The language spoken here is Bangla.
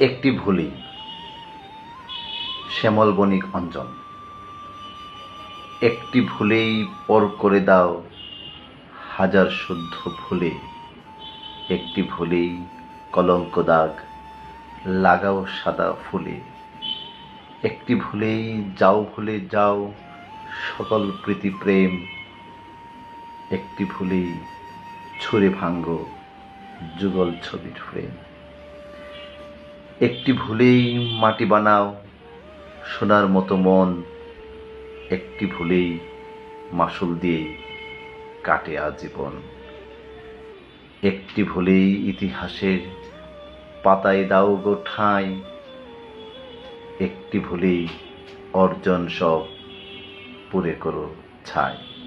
একটি ভুলি, শ্যামল বণিক অঞ্জন। একটি ভুলেই পর করে দাও হাজার শুদ্ধ ভুলে, একটি ভুলেই কলঙ্ক দাগ লাগাও সাদা ফুলে। একটি ভুলেই যাও ভুলে যাও সকল প্রীতি প্রেম, একটি ভুলেই ছুঁড়ে ভাঙ্গ যুগল ছবির ফ্রেম। একটি ভুলেই মাটি বানাও, সোনার মতো মন। একটি ভুলেই মাসুল দিয়ে কাটে আজীবন। একটি ভুলেই ইতিহাসের পাতায় দাও গো ঠাঁই। একটি ভুলেই অর্জন সব পুরে করো ছাই।